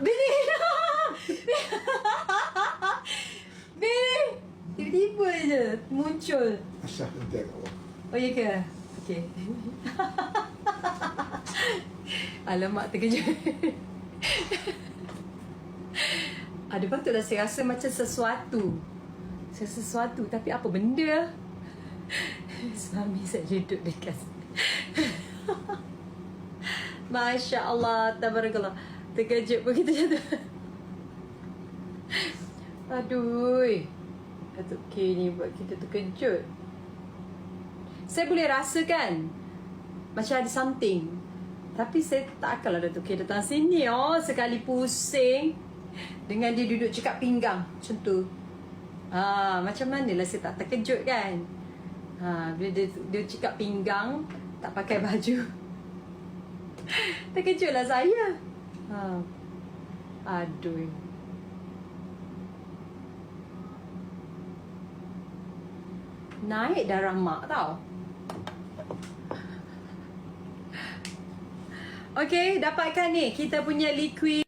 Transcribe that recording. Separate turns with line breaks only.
Bini! Bini! Tiba-tiba je muncul.
Asal nanti awak.
Oh ya ke? Okey. Alamak terkejut. Ada patutlah saya rasa macam sesuatu. Sesuatu tapi apa benda? Suami saya duduk dekat Masya Allah Tabarakallah Terkejut pun kita jatuh. Aduh. Datuk K ni buat kita terkejut. Saya boleh rasakan Macam ada something. Tapi saya tak akanlah Datuk K datang sini Oh sekali pusing. Dengan dia duduk cekap pinggang Macam tu. Ah, macam mana lah saya tak terkejut kan? Ha, Bila dia, dia cekap pinggang Tak pakai baju. Terkejutlah saya ha. Aduh. Naik darah mak tau. Okay, dapatkan ni. Kita punya liquid